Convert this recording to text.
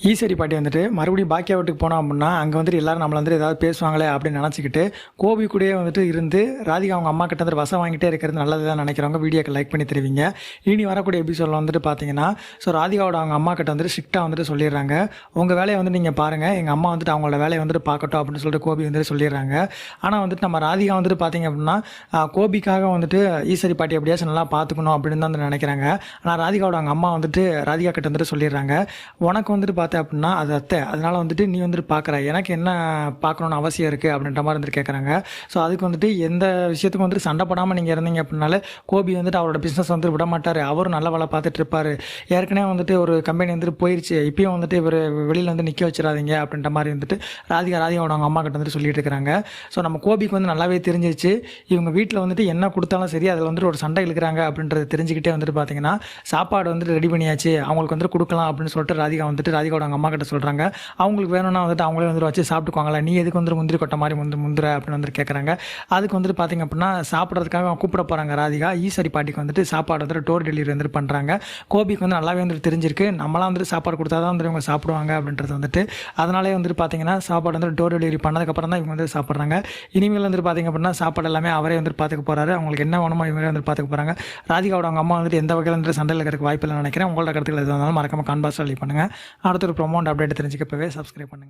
ஈஸ்வரி பாட்டி வந்துட்டு மறுபடியும் பாக்கியா வீட்டுக்கு போனோம் அப்படின்னா அங்கே வந்துட்டு எல்லாரும் நம்மளை வந்துட்டு ஏதாவது பேசுவாங்களே அப்படின்னு நினச்சிக்கிட்டு கோபி கூடயே வந்துட்டு இருந்து ராதிகா அவங்க அம்மா கிட்ட வந்துட்டு வசம் வாங்கிட்டே இருக்கிறது நல்லது தான் நினைக்கிறவங்க வீடியோக்கு லைக் பண்ணி தருவீங்க. இனி வரக்கூடிய எபிசோடில் வந்துட்டு பார்த்தீங்கன்னா ஸோ ராதிகாவோட அவங்க அம்மா கிட்ட வந்துட்டு ஸ்ட்ரிக்டாக வந்துட்டு சொல்லிடுறாங்க. உங்கள் வேலையை வந்து நீங்கள் பாருங்கள் எங்கள் அம்மா வந்துட்டு அவங்களோட வேலையை வந்துட்டு பார்க்கட்டும் அப்படின்னு சொல்லிட்டு கோபி வந்துட்டு சொல்லிடுறாங்க. ஆனால் வந்துட்டு நம்ம ராதிகா வந்துட்டு பார்த்தீங்க அப்படின்னா கோபிக்காக வந்துட்டு ஈஸ்வரி பாட்டி எப்படியாச்சும் நல்லா பார்த்துக்கணும் அப்படின்னு தான் வந்து நினைக்கிறாங்க. ஆனால் ராதிகாவோட அவங்க அம்மா வந்துட்டு ராதிகா கிட்ட வந்துட்டு சொல்லிடுறாங்க. உனக்கு வந்துட்டு பார்த்த அப்படின்னா அது அத்தை. அதனால் வந்துட்டு நீ வந்துட்டு பார்க்குற எனக்கு என்ன பார்க்கணுன்னு அவசியம் இருக்குது அப்படின்ற மாதிரி வந்துட்டு கேட்குறாங்க ஸோ அதுக்கு வந்துட்டு எந்த விஷயத்துக்கும் வந்துட்டு சண்டை போடாமல் நீங்கள் இருந்தீங்க அப்படின்னாலே கோபி வந்துட்டு அவரோட பிஸ்னஸ் வந்து விட மாட்டார். அவரும் நல்ல வேலை பார்த்துட்டு இருப்பார். ஏற்கனவே வந்துட்டு ஒரு கம்பெனி வந்துட்டு போயிடுச்சு இப்பயும் வந்துட்டு இவர் வெளியில் வந்து நிற்க வச்சிடாதீங்க அப்படின்ற மாதிரி வந்துட்டு ராதிகா ராதிகாவோட அவங்க அம்மா கிட்ட வந்துட்டு சொல்லிட்டு இருக்கிறாங்க ஸோ நம்ம கோபிக்கு வந்து நல்லாவே தெரிஞ்சிருச்சு. இவங்க வீட்டில் வந்துட்டு என்ன கொடுத்தாலும் சரி அதில் வந்துட்டு ஒரு சண்டை இழுக்கிறாங்க அப்படின்றத தெரிஞ்சுக்கிட்டே வந்துட்டு பார்த்தீங்கன்னா சாப்பாடு வந்துட்டு ரெடி பண்ணியாச்சு. அவங்களுக்கு வந்துட்டு கொடுக்கலாம் அப்படின்னு சொல்லிட்டு ராதிகா வந்துட்டு ராதிகா ராதிகாவோட அவங்க அம்மா கிட்ட சொல்கிறாங்க அவங்களுக்கு வேணும்னா வந்துட்டு அவங்களே வந்துட்டு வச்சு சாப்பிட்டுக்குவாங்களா. நீ எதுக்கு வந்துட்டு முந்திரி கொட்டை மாதிரி வந்து முந்திர அப்படின்னு வந்துட்டு கேட்குறாங்க அதுக்கு வந்துட்டு பார்த்தீங்க அப்படின்னா சாப்பிட்றதுக்காக கூப்பிட போகிறாங்க ராதிகா. ஈஸ்வரி பாட்டிக்கு வந்துட்டு சாப்பாடு வந்துட்டு டோர் டெலிவரி வந்துட்டு பண்ணுறாங்க கோபிக்கு வந்து நல்லாவே வந்துட்டு தெரிஞ்சிருக்கு. நம்மளாம் வந்துட்டு சாப்பாடு கொடுத்தா தான் வந்துட்டு இவங்க சாப்பிடுவாங்க அப்படின்றது வந்துட்டு. அதனாலே வந்துட்டு பார்த்தீங்கன்னா சாப்பாடு வந்துட்டு டோர் டெலிவரி பண்ணதுக்கப்புறம் தான் இவங்க வந்து சாப்பிட்றாங்க. இனிமேல் வந்துட்டு பார்த்தீங்க அப்படின்னா சாப்பாடு எல்லாமே அவரே வந்துட்டு பார்த்துக்க போகிறாரு அவங்களுக்கு என்ன வேணுமோ இவங்களே வந்துட்டு பார்த்துக்க போகிறாங்க ராதிகாவோட அவங்க அம்மா வந்துட்டு எந்த வகையில் வந்துட்டு சண்டையில் இருக்கிறதுக்கு வாய்ப்பு இல்லை நினைக்கிறேன். உங்களோட கருத்துக்கள் எதுவும் இருந்தாலும் மறக்காமல் கான்பாஸ் பண்ணி பண்ணுங்கள் அடுத்த ஒரு ப்ரொமோண்ட் அப்டேட் தெரிஞ்சுக்கப்பவே சப்ஸ்கிரைப் பண்ணுங்கள்